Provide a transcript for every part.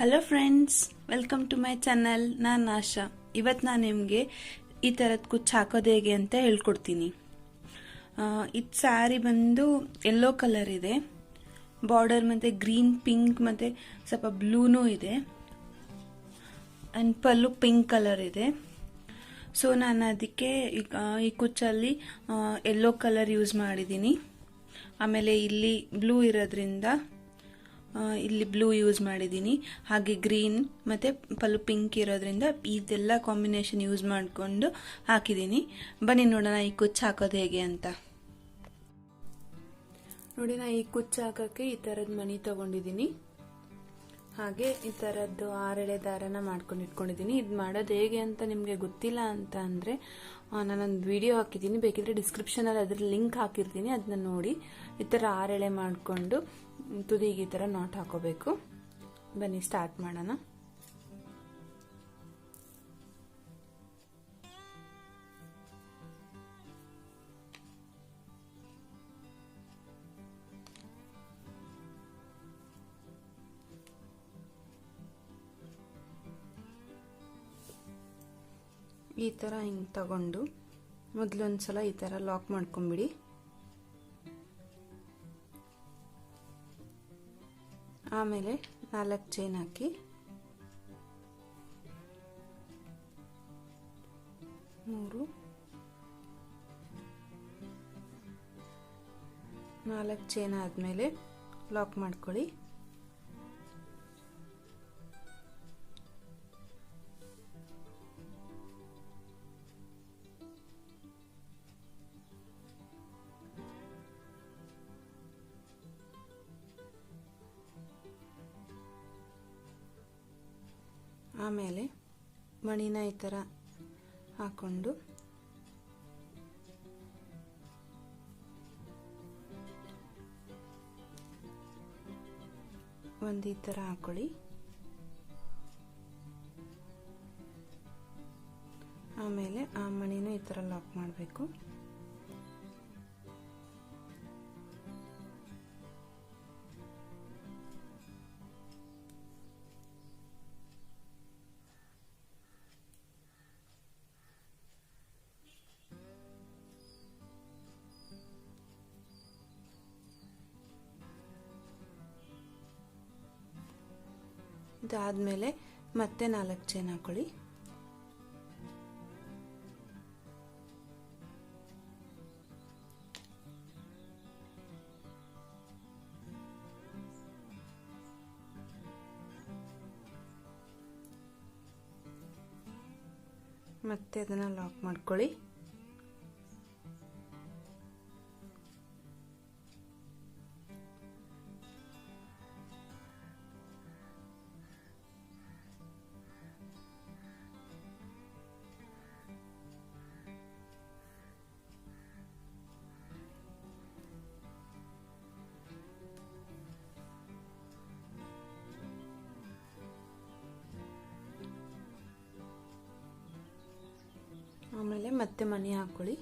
Hello friends welcome to my channel ನಾನು ಆಶಾ. ಇವತ್ತು ನಾನು ನಿಮಗೆ ಈ ಥರದ ಕುಚ್ಚು ಹಾಕೋದು ಹೇಗೆ ಅಂತ ಹೇಳ್ಕೊಡ್ತೀನಿ. ಇದು ಸ್ಯಾರಿ ಬಂದು ಯೆಲ್ಲೋ ಕಲರ್ ಇದೆ. ಬಾರ್ಡರ್ ಮತ್ತು ಗ್ರೀನ್ ಪಿಂಕ್ ಮತ್ತು ಸ್ವಲ್ಪ ಬ್ಲೂನೂ ಇದೆ. ಆ್ಯಂಡ್ ಪಲ್ಲು ಪಿಂಕ್ ಕಲರ್ ಇದೆ. ಸೊ ನಾನು ಅದಕ್ಕೆ ಈ ಕುಚ್ಚಲ್ಲಿ ಯೆಲ್ಲೋ ಕಲರ್ ಯೂಸ್ ಮಾಡಿದ್ದೀನಿ ಆಮೇಲೆ ಇಲ್ಲಿ ಬ್ಲೂ ಇರೋದ್ರಿಂದ ಇಲ್ಲಿ ಬ್ಲೂ ಯೂಸ್ ಮಾಡಿದ್ದೀನಿ. ಹಾಗೆ ಗ್ರೀನ್ ಮತ್ತು ಪಲ್ಲು ಪಿಂಕ್ ಇರೋದ್ರಿಂದ ಇದೆಲ್ಲ ಕಾಂಬಿನೇಷನ್ ಯೂಸ್ ಮಾಡಿಕೊಂಡು ಹಾಕಿದ್ದೀನಿ. ಬನ್ನಿ ನೋಡೋಣ ಈ ಕುಚ್ಚು ಹಾಕೋದು ಹೇಗೆ ಅಂತ. ನೋಡಿ, ನಾ ಈ ಕುಚ್ಚು ಹಾಕೋಕ್ಕೆ ಈ ಥರದ ಮಣಿ ತಗೊಂಡಿದ್ದೀನಿ. ಹಾಗೆ ಈ ಥರದ್ದು ಆರೆಳೆ ದಾರನ ಮಾಡ್ಕೊಂಡು ಇಟ್ಕೊಂಡಿದ್ದೀನಿ. ಇದು ಮಾಡೋದು ಹೇಗೆ ಅಂತ ನಿಮಗೆ ಗೊತ್ತಿಲ್ಲ ಅಂತ ಅಂದರೆ ನಾನೊಂದು ವಿಡಿಯೋ ಹಾಕಿದ್ದೀನಿ. ಬೇಕಿದ್ರೆ ಡಿಸ್ಕ್ರಿಪ್ಷನಲ್ಲಿ ಅದ್ರ ಲಿಂಕ್ ಹಾಕಿರ್ತೀನಿ. ಅದನ್ನ ನೋಡಿ. ಈ ಥರ ಆರೆಳೆ ಮಾಡಿಕೊಂಡು ತುದಿಗೆ ಈ ಥರ ನಾಟ್ ಹಾಕೋಬೇಕು. ಬನ್ನಿ ಸ್ಟಾರ್ಟ್ ಮಾಡೋಣ. ಈ ಥರ ಹಿಂಗೆ ತಗೊಂಡು ಮೊದಲೊಂದು ಸಲ ಈ ಥರ ಲಾಕ್ ಮಾಡ್ಕೊಂಬಿಡಿ. ಆಮೇಲೆ ನಾಲ್ಕು ಚೈನ್ ಹಾಕಿ. ಮೂರು. ನಾಲ್ಕು ಚೈನ್ ಆದಮೇಲೆ ಲಾಕ್ ಮಾಡ್ಕೊಳ್ಳಿ. ಆಮೇಲೆ ಮಣಿನ ಈ ಥರ ಹಾಕ್ಕೊಂಡು ಒಂದು ಈ ಥರ ಹಾಕೊಳ್ಳಿ. ಆಮೇಲೆ ಆ ಮಣಿನೂ ಈ ಥರ ಲಾಕ್ ಮಾಡಬೇಕು. ಇದಾದಮೇಲೆ ಮತ್ತೆ ನಾಲ್ಕು ಚೈನ್ ಹಾಕೊಳ್ಳಿ. ಮತ್ತೆ ಅದನ್ನು ಲಾಕ್ ಮಾಡ್ಕೊಳ್ಳಿ. ಆಮೇಲೆ ಮತ್ತೆ ಮನೆ ಹಾಕೊಳ್ಳಿ.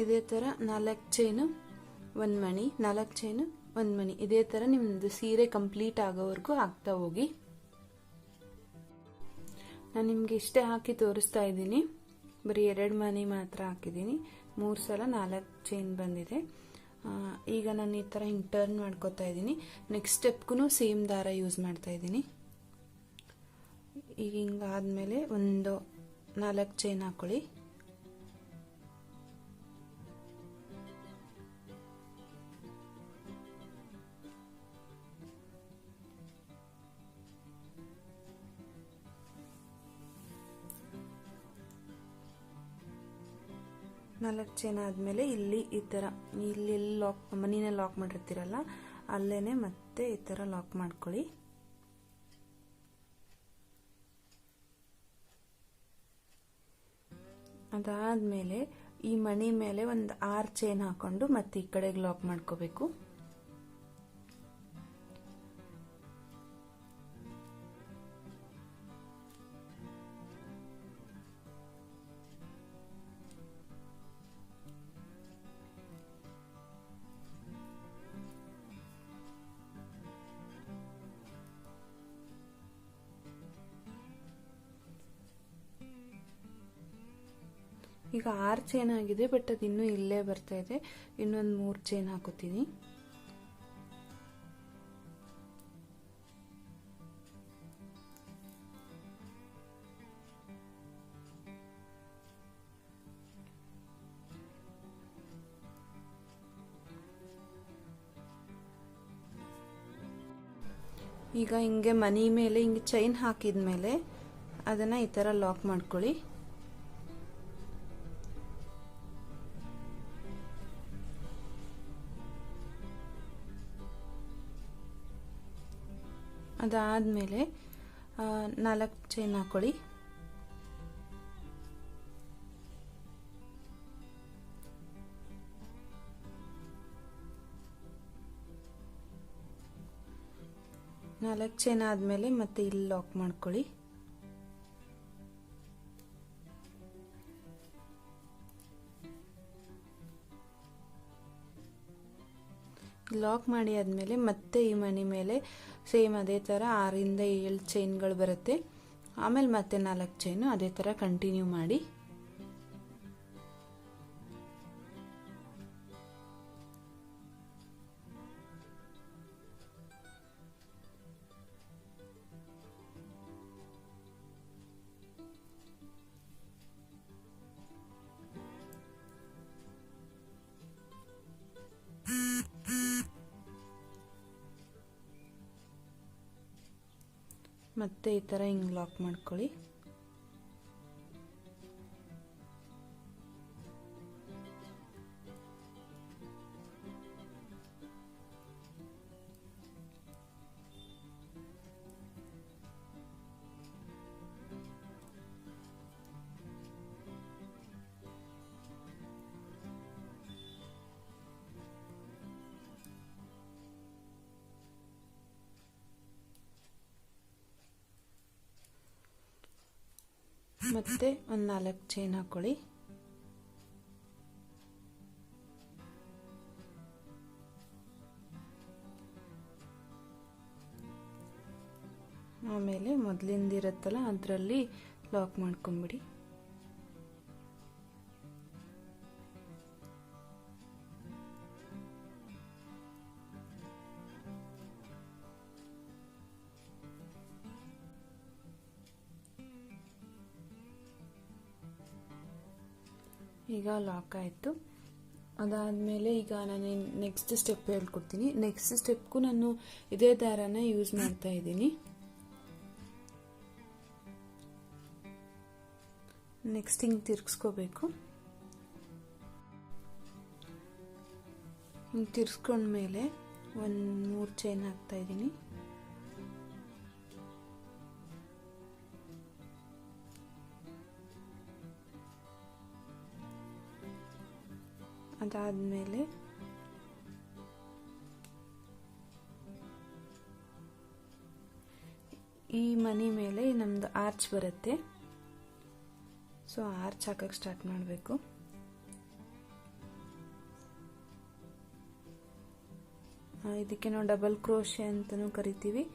ಇದೇ ಥರ ನಾಲ್ಕು ಚೈನು ಒಂದು ಮಣಿ, ನಾಲ್ಕು ಚೈನು ಒಂದು ಮಣಿ. ಇದೇ ಥರ ನಿಮ್ಮದು ಸೀರೆ ಕಂಪ್ಲೀಟ್ ಆಗೋವರೆಗೂ ಹಾಕ್ತಾ ಹೋಗಿ. ನಾನು ನಿಮಗೆ ಇಷ್ಟೇ ಹಾಕಿ ತೋರಿಸ್ತಾ ಇದ್ದೀನಿ. ಬರೀ ಎರಡು ಮಣಿ ಮಾತ್ರ ಹಾಕಿದ್ದೀನಿ. ಮೂರು ಸಲ ನಾಲ್ಕು ಚೈನ್ ಬಂದಿದೆ. ಈಗ ನಾನು ಈ ಥರ ಹಿಂಗೆ ಟರ್ನ್ ಮಾಡ್ಕೋತಾ ಇದ್ದೀನಿ. ನೆಕ್ಸ್ಟ್ ಸ್ಟೆಪ್ಗೂ ಸೇಮ್ ದಾರ ಯೂಸ್ ಮಾಡ್ತಾ ಇದ್ದೀನಿ. ಈಗ ಹಿಂಗಾದ್ಮೇಲೆ ಒಂದು ನಾಲ್ಕು ಚೈನ್ ಹಾಕೊಳ್ಳಿ. ನಾಲ್ಕು ಚೈನ್ ಆದಮೇಲೆ ಇಲ್ಲಿ ಈ ಥರ, ಇಲ್ಲಿ ಲಾಕ್ ಮನಿನ ಲಾಕ್ ಮಾಡಿರ್ತೀರಲ್ಲ ಅಲ್ಲೇ ಮತ್ತೆ ಈ ಥರ ಲಾಕ್ ಮಾಡ್ಕೊಳ್ಳಿ. ಅದಾದಮೇಲೆ ಈ ಮಣಿ ಮೇಲೆ ಒಂದು ಆರು ಚೈನ್ ಹಾಕೊಂಡು ಮತ್ತೆ ಈ ಕಡೆಗೆ ಲಾಕ್ ಮಾಡ್ಕೋಬೇಕು. ಈಗ ಆರು ಚೈನ್ ಆಗಿದೆ ಬಟ್ ಅದು ಇನ್ನೂ ಇಲ್ಲೇ ಬರ್ತಾ ಇದೆ. ಇನ್ನೊಂದು ಮೂರು ಚೈನ್ ಹಾಕೋತೀನಿ. ಈಗ ಹಿಂಗೆ ಮನಿ ಮೇಲೆ ಹಿಂಗೆ ಚೈನ್ ಹಾಕಿದ್ಮೇಲೆ ಅದನ್ನು ಈ ಥರ ಲಾಕ್ ಮಾಡ್ಕೊಳ್ಳಿ. ಅದಾದಮೇಲೆ ನಾಲ್ಕು ಚೈನ್ ಹಾಕೊಳ್ಳಿ. ನಾಲ್ಕು ಚೈನ್ ಆದಮೇಲೆ ಮತ್ತೆ ಇಲ್ಲಿ ಲಾಕ್ ಮಾಡ್ಕೊಳ್ಳಿ. ಲಾಕ್ ಮಾಡಿ ಆದಮೇಲೆ ಮತ್ತೆ ಈ ಮನಿ ಮೇಲೆ ಸೇಮ್ ಅದೇ ಥರ ಆರಿಂದ ಏಳು ಚೈನ್ಗಳು ಬರುತ್ತೆ. ಆಮೇಲೆ ಮತ್ತೆ ನಾಲ್ಕು ಚೈನು ಅದೇ ಥರ ಕಂಟಿನ್ಯೂ ಮಾಡಿ ಮತ್ತೆ ಈ ಥರ ಹಿಂಗೆ ಲಾಕ್ ಮಾಡ್ಕೊಳ್ಳಿ. ಮತ್ತೆ ಒಂದು ನಾಲ್ಕು ಚೈನ್ ಹಾಕೊಳ್ಳಿ. ಆಮೇಲೆ ಮೊದಲಿಂದಿರುತ್ತಲ್ಲ ಅದರಲ್ಲಿ ಲಾಕ್ ಮಾಡ್ಕೊಂಬಿಡಿ ಈಗ ಲಾಕ್ ಆಯಿತು. ಅದಾದಮೇಲೆ ಈಗ ನಾನು ನೆಕ್ಸ್ಟ್ ಸ್ಟೆಪ್ ಹೇಳ್ಕೊಡ್ತೀನಿ. ನೆಕ್ಸ್ಟ್ ಸ್ಟೆಪ್ಗೂ ನಾನು ಇದೇ ದಾರನ ಯೂಸ್ ಮಾಡ್ತಾ ಇದ್ದೀನಿ. ನೆಕ್ಸ್ಟ್ ಹಿಂಗೆ ತಿರ್ಗಿಸ್ಕೋಬೇಕು. ಹಿಂಗೆ ತಿರ್ಸ್ಕೊಂಡ್ಮೇಲೆ ಒಂದು ಮೂರು ಚೈನ್ ಹಾಕ್ತಾ ಅದಾದಮೇಲೆ ಈ ಮನಿ ಮೇಲೆ ನಮ್ದು ಆರ್ಚ್ ಬರುತ್ತೆ. ಸೊ ಆರ್ಚ್ ಹಾಕಕ್ಕೆ ಸ್ಟಾರ್ಟ್ ಮಾಡಬೇಕು. ಇದಕ್ಕೆ ನಾವು ಡಬಲ್ ಕ್ರೋಶೆ ಅಂತಲೂ ಕರಿತೀವಿ.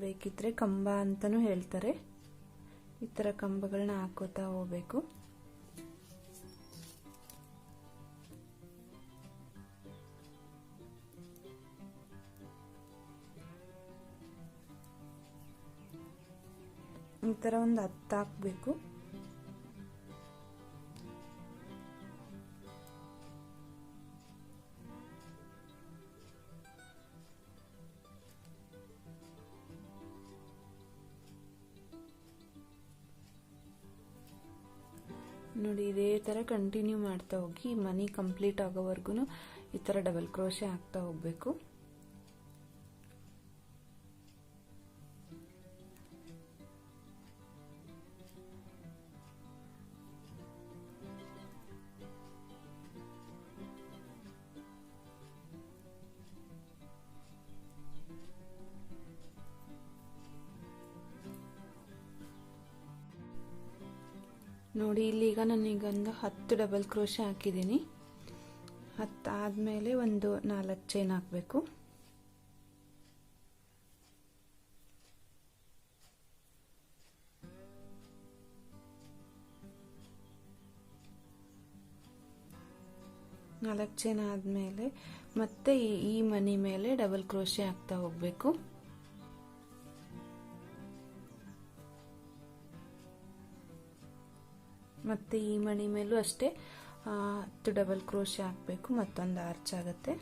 ಬೇಕಿದ್ರೆ ಕಂಬ ಅಂತಲೂ ಹೇಳ್ತಾರೆ. ಈ ಥರ ಕಂಬಗಳನ್ನ ಹಾಕೋತಾ ಹೋಗ್ಬೇಕು. ಥರ ಒಂದು ಹತ್ತು ಹಾಕಬೇಕು ನೋಡಿ, ಇದೇ ಥರ ಕಂಟಿನ್ಯೂ ಮಾಡ್ತಾ ಹೋಗಿ, ಮನಿ ಕಂಪ್ಲೀಟ್ ಆಗೋವರೆಗೂ ಈ ಥರ ಡಬಲ್ ಕ್ರೋಶೆ ಹಾಕ್ತಾ ಹೋಗಬೇಕು. ನೋಡಿ, ಇಲ್ಲಿಗ ನಾನೀಗೊಂದು ಹತ್ತು ಡಬಲ್ ಕ್ರೋಶೆ ಹಾಕಿದ್ದೀನಿ. ಹತ್ತು ಆದಮೇಲೆ ಒಂದು ನಾಲ್ಕು ಚೈನ್ ಹಾಕಬೇಕು. ನಾಲ್ಕು ಚೈನ್ ಆದಮೇಲೆ ಮತ್ತೆ ಈ ಮನಿ ಮೇಲೆ ಡಬಲ್ ಕ್ರೋಶೆ ಹಾಕ್ತಾ ಹೋಗಬೇಕು. ಮತ್ತು ಈ ಮಣಿ ಮೇಲೂ ಅಷ್ಟೇ ಹತ್ತು ಡಬಲ್ ಕ್ರೋಶೆ ಹಾಕಬೇಕು ಮತ್ತೊಂದು ಆರ್ಚ್ ಆಗುತ್ತೆ.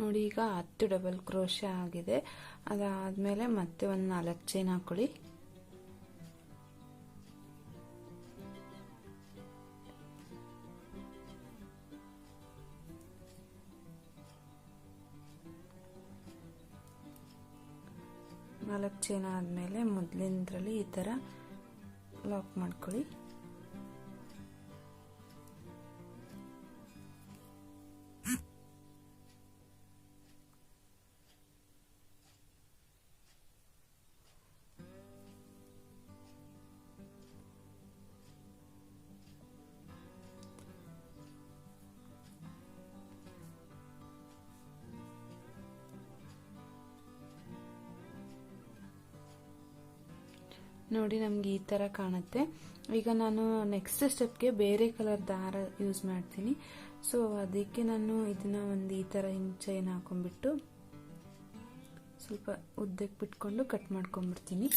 ನೋಡಿ, ಈಗ ಹತ್ತು ಡಬಲ್ ಕ್ರೋಶೆ ಆಗಿದೆ. ಅದಾದಮೇಲೆ ಮತ್ತೆ ಒಂದು ನಾಲ್ಕು ಚೈನ್ ಹಾಕೊಳ್ಳಿ. ನಾಲ್ಕು ಚೈನ್ ಆದಮೇಲೆ ಮೊದಲಿಂದ್ರಲ್ಲಿ ಈ ಥರ ಲಾಕ್ ಮಾಡ್ಕೊಳ್ಳಿ. ನೋಡಿ ನಮ್ಗೆ ಈ ಥರ ಕಾಣುತ್ತೆ. ಈಗ ನಾನು ನೆಕ್ಸ್ಟ್ ಸ್ಟೆಪ್ಗೆ ಬೇರೆ ಕಲರ್ ದಾರ ಯೂಸ್ ಮಾಡ್ತೀನಿ. ಸೊ ಅದಕ್ಕೆ ನಾನು ಇದನ್ನ ಒಂದು ಈ ಥರ ಚೈನ್ ಹಾಕೊಂಡ್ಬಿಟ್ಟು ಸ್ವಲ್ಪ ಉದ್ದಕ್ಕೆ ಬಿಟ್ಕೊಂಡು ಕಟ್ ಮಾಡ್ಕೊಂಡ್ಬಿಡ್ತೀನಿ.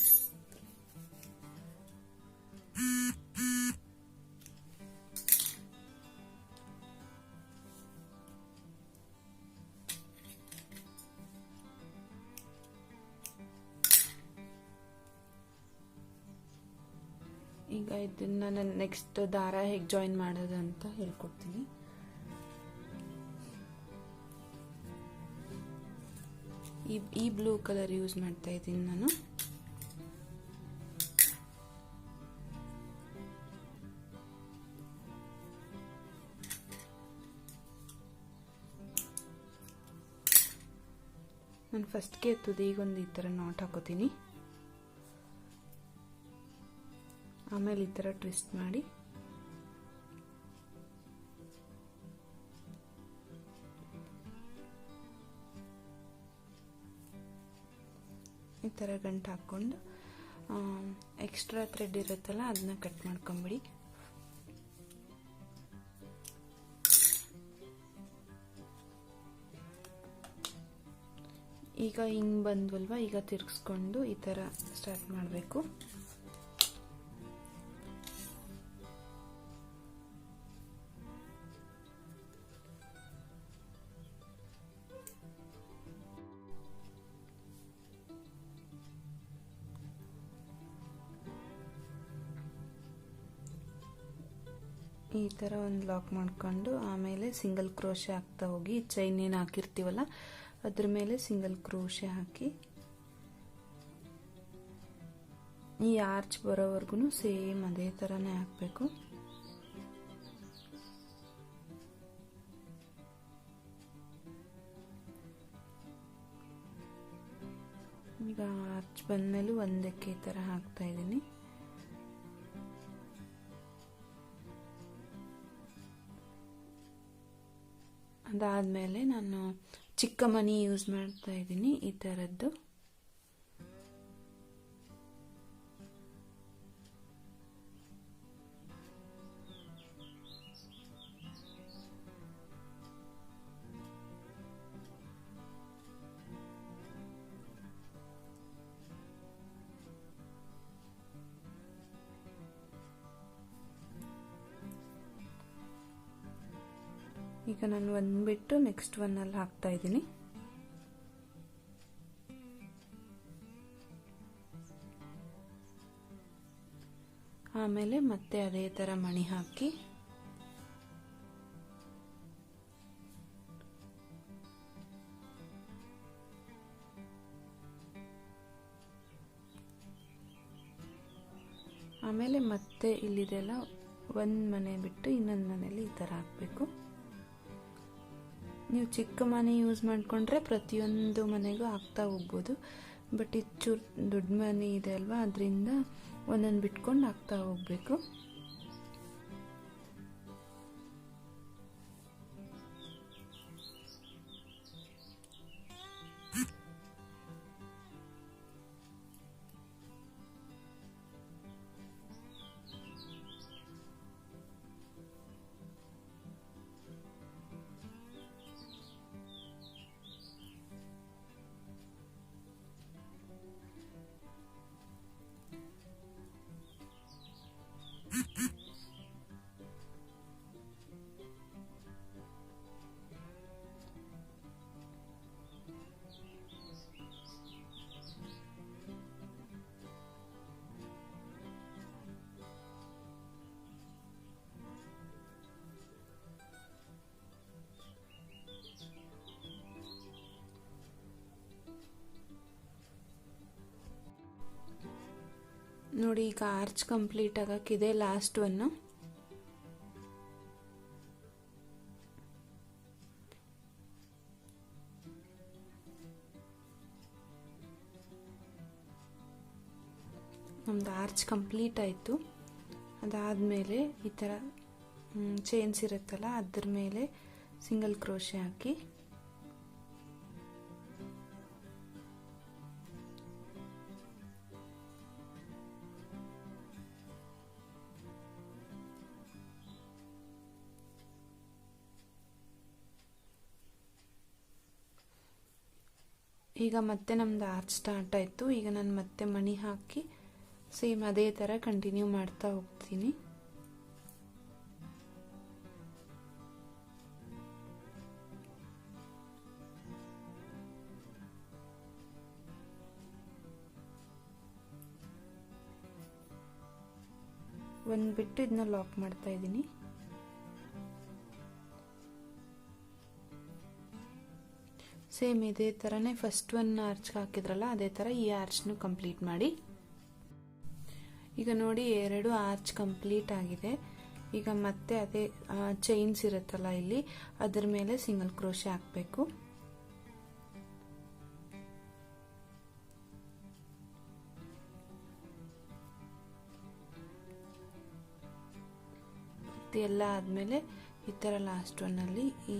ಈಗ ಇದನ್ನ ನಾನು ನೆಕ್ಸ್ಟ್ ದಾರ ಹೇಗೆ ಜಾಯಿನ್ ಮಾಡೋದು ಅಂತ ಹೇಳ್ಕೊಡ್ತೀನಿ. ಈ ಈ ಬ್ಲೂ ಕಲರ್ ಯೂಸ್ ಮಾಡ್ತಾ ಇದ್ದೀನಿ ನಾನು. ನಾನು ಫಸ್ಟ್ಗೆ ತುದಿಗೊಂದು ಈ ಥರ ನಾಟ್ ಹಾಕೋತೀನಿ. ಆಮೇಲೆ ಈ ಥರ ಟ್ವಿಸ್ಟ್ ಮಾಡಿ. ಈ ಥರ ಗಂಟು ಹಾಕ್ಕೊಂಡು ಎಕ್ಸ್ಟ್ರಾ ಥ್ರೆಡ್ ಇರುತ್ತಲ್ಲ ಅದನ್ನ ಕಟ್ ಮಾಡ್ಕೊಂಬಿಡಿ. ಈಗ ಹಿಂಗೆ ಬಂದ್ವಲ್ವ? ಈಗ ತಿರ್ಗಿಸ್ಕೊಂಡು ಈ ಥರ ಸ್ಟಾರ್ಟ್ ಮಾಡಬೇಕು. ಥರ ಒಂದು ಲಾಕ್ ಮಾಡ್ಕೊಂಡು ಆಮೇಲೆ ಸಿಂಗಲ್ ಕ್ರೋಶೆ ಹಾಕ್ತಾ ಹೋಗಿ ಚೈನ್ ಏನು ಹಾಕಿರ್ತೀವಲ್ಲ, ಅದ್ರ ಮೇಲೆ ಸಿಂಗಲ್ ಕ್ರೋಶೆ ಹಾಕಿ ಈ ಆರ್ಚ್ ಬರೋವರೆಗೂ ಸೇಮ್ ಅದೇ ಥರನೇ ಹಾಕಬೇಕು. ಈಗ ಆರ್ಚ್ ಬಂದಮೇಲೆ ಒಂದಕ್ಕೆ ಈ ಥರ ಹಾಕ್ತಾ ಇದ್ದೀನಿ. ಅದಾದಮೇಲೆ ನಾನು ಚಿಕ್ಕ ಮನಿ ಯೂಸ್ ಮಾಡ್ತಾ ಇದ್ದೀನಿ ಈ ಥರದ್ದು ಈಗ ನಾನು ಒಂದು ಬಿಟ್ಟು ನೆಕ್ಸ್ಟ್ ಒನ್ನಲ್ಲಿ ಹಾಕ್ತಾ ಇದ್ದೀನಿ. ಆಮೇಲೆ ಮತ್ತೆ ಅದೇ ಥರ ಮಣಿ ಹಾಕಿ. ಆಮೇಲೆ ಮತ್ತೆ ಇಲ್ಲಿದೆಲ್ಲ ಒಂದು ಮನೆ ಬಿಟ್ಟು ಇನ್ನೊಂದು ಮನೇಲಿ ಈ ಥರ ಹಾಕಬೇಕು. ನೀವು ಚಿಕ್ಕ ಮನೆ ಯೂಸ್ ಮಾಡಿಕೊಂಡ್ರೆ ಪ್ರತಿಯೊಂದು ಮನೆಗೂ ಹಾಕ್ತಾ ಹೋಗ್ಬೋದು. ಬಟ್ ಇದು ಚೂರು ದೊಡ್ಡ ಮನೆ ಇದೆ ಅಲ್ವಾ? ಅದರಿಂದ ಒಂದೊಂದು ಬಿಟ್ಕೊಂಡು ಹಾಕ್ತಾ ಹೋಗ್ಬೇಕು. ನೋಡಿ, ಈಗ ಆರ್ಚ್ ಕಂಪ್ಲೀಟ್ ಆಗಕ್ಕಿದೆ ಲಾಸ್ಟ್ ಒನ್ನು ನಮ್ದು ಆರ್ಚ್ ಕಂಪ್ಲೀಟ್ ಆಯಿತು. ಅದಾದಮೇಲೆ ಈ ಥರ ಚೈನ್ಸ್ ಇರುತ್ತಲ್ಲ, ಅದ್ರ ಮೇಲೆ ಸಿಂಗಲ್ ಕ್ರೋಶೆ ಹಾಕಿ. ಈಗ ಮತ್ತೆ ನಮ್ದು ಆರ್ಚ್ ಸ್ಟಾರ್ಟ್ ಆಯಿತು. ಈಗ ನಾನು ಮತ್ತೆ ಮಣಿ ಹಾಕಿ ಸೇಮ್ ಅದೇ ಥರ ಕಂಟಿನ್ಯೂ ಮಾಡ್ತಾ ಹೋಗ್ತೀನಿ. ಒಂದು ಬಿಟ್ಟು ಇದನ್ನ ಲಾಕ್ ಮಾಡ್ತಾ ಇದ್ದೀನಿ. ಸೇಮ್ ಇದೇ ಥರನೇ ಫಸ್ಟ್ ಒನ್ ಆರ್ಚ್ ಹಾಕಿದ್ರಲ್ಲ, ಅದೇ ಥರ ಈ ಆರ್ಚ್ನು ಕಂಪ್ಲೀಟ್ ಮಾಡಿ. ಈಗ ನೋಡಿ ಎರಡು ಆರ್ಚ್ ಕಂಪ್ಲೀಟ್ ಆಗಿದೆ. ಈಗ ಮತ್ತೆ ಅದೇ ಚೈನ್ಸ್ ಇರುತ್ತಲ್ಲ ಇಲ್ಲಿ, ಅದರ ಮೇಲೆ ಸಿಂಗಲ್ ಕ್ರೋಶೆ ಹಾಕಬೇಕು. ಎಲ್ಲ ಆದಮೇಲೆ ಈ ಥರ ಲಾಸ್ಟ್ ಒನ್ನಲ್ಲಿ ಈ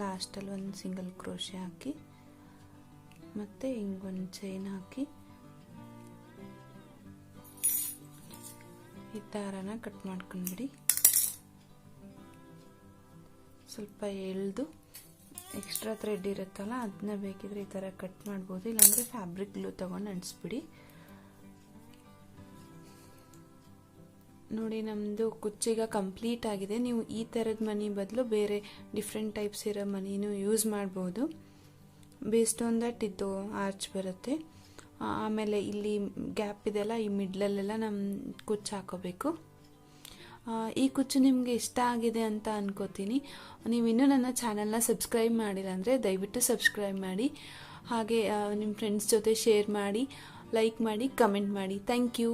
ಲಾಸ್ಟಲ್ಲಿ ಒಂದು ಸಿಂಗಲ್ ಕ್ರೋಶೆ ಹಾಕಿ, ಮತ್ತು ಒಂದು ಚೈನ್ ಹಾಕಿ. ಈ ದಾರನ ಕಟ್ ಮಾಡ್ಕೊಂಡ್ಬಿಡಿ. ಸ್ವಲ್ಪ ಎಳೆದು ಎಕ್ಸ್ಟ್ರಾ ಥ್ರೆಡ್ ಇರುತ್ತಲ್ಲ ಅದನ್ನ ಬೇಕಿದ್ರೆ ಈ ಥರ ಕಟ್ ಮಾಡ್ಬೋದು. ಇಲ್ಲಾಂದರೆ ಫ್ಯಾಬ್ರಿಕ್ ಗ್ಲೂ ತೊಗೊಂಡು ಅಂಟಿಸ್ಬಿಡಿ. ನೋಡಿ ನಮ್ಮದು ಕುಚ್ಚೀಗ ಕಂಪ್ಲೀಟ್ ಆಗಿದೆ. ನೀವು ಈ ಥರದ ಮನಿ ಬದಲು ಬೇರೆ ಡಿಫ್ರೆಂಟ್ ಟೈಪ್ಸ್ ಇರೋ ಮನಿನೂ ಯೂಸ್ ಮಾಡ್ಬೋದು. ಬೇಸ್ಡ್ ಆನ್ ದಟ್ ಇದು ಆರ್ಚ್ ಬರುತ್ತೆ. ಆಮೇಲೆ ಇಲ್ಲಿ ಗ್ಯಾಪ್ ಇದೆಲ್ಲ ಈ ಮಿಡ್ಲಲ್ಲೆಲ್ಲ ನಮ್ಮ ಕುಚ್ಚು ಹಾಕೋಬೇಕು. ಈ ಕುಚ್ಚು ನಿಮಗೆ ಇಷ್ಟ ಆಗಿದೆ ಅಂತ ಅನ್ಕೋತೀನಿ. ನೀವು ಇನ್ನೂ ನನ್ನ ಚಾನಲ್ನ ಸಬ್ಸ್ಕ್ರೈಬ್ ಮಾಡಿಲ್ಲ ಅಂದರೆ ದಯವಿಟ್ಟು ಸಬ್ಸ್ಕ್ರೈಬ್ ಮಾಡಿ. ಹಾಗೆ ನಿಮ್ಮ ಫ್ರೆಂಡ್ಸ್ ಜೊತೆ ಶೇರ್ ಮಾಡಿ ಲೈಕ್ ಮಾಡಿ ಕಮೆಂಟ್ ಮಾಡಿ. Thank you